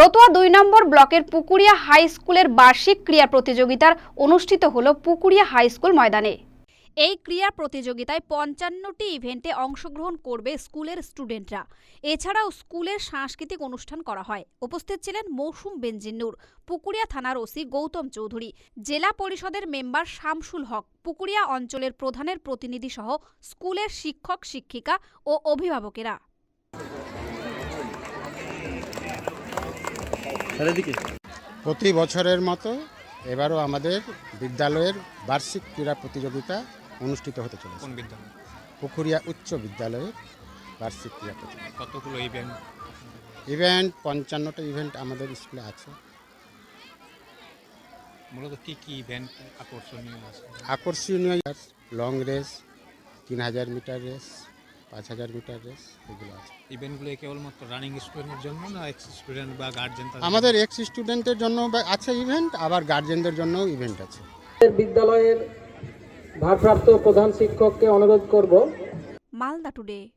রতুয়া দুই নম্বর ব্লকের পুকুরিয়া হাই স্কুলের বার্ষিক ক্রীড়া প্রতিযোগিতার অনুষ্ঠিত হল পুকুরিয়া হাই স্কুল ময়দানে। এই ক্রীড়া প্রতিযোগিতায় পঞ্চান্নটি ইভেন্টে অংশগ্রহণ করবে স্কুলের স্টুডেন্টরা। এছাড়াও স্কুলের সাংস্কৃতিক অনুষ্ঠান করা হয়। উপস্থিত ছিলেন মৌসুম বেঞ্জিন্নুর পুকুরিয়া থানার ওসি গৌতম চৌধুরী, জেলা পরিষদের মেম্বার শামসুল হক, পুকুরিয়া অঞ্চলের প্রধানের প্রতিনিধি সহ স্কুলের শিক্ষক, শিক্ষিকা ও অভিভাবকেরা। প্রতি বছরের মতো এবারও আমাদের বিদ্যালয়ের বার্ষিক ক্রীড়া প্রতিযোগিতা অনুষ্ঠিত হতে চলেছে। কোন বিদ্যালয়? পুকুরিয়া উচ্চ বিদ্যালয়ের বার্ষিক ক্রীড়া প্রতিযোগিতা। কতগুলো ইভেন্ট ইভেন্ট পঞ্চান্নটা ইভেন্ট আমাদের স্কুলে আছে। মূলত কি কি ইভেন্ট আকর্ষণীয় আছে? আকর্ষণীয় লং রেস তিন হাজার মিটার রেস পাঁচ হাজার মিটার রেস এগুলো আছে। ইভেন্টগুলো কেবলমাত্র রানিং স্টুডেন্টের জন্য না এক্স স্টুডেন্ট বা গার্জেন আমাদের এক্স স্টুডেন্টের জন্য বা- আছে ইভেন্ট আবার গার্জেনদের জন্যও ইভেন্ট আছে। বিদ্যালয়ের ভারপ্রাপ্ত প্রধান শিক্ষককে অনুরোধ করব। মালদা টুডে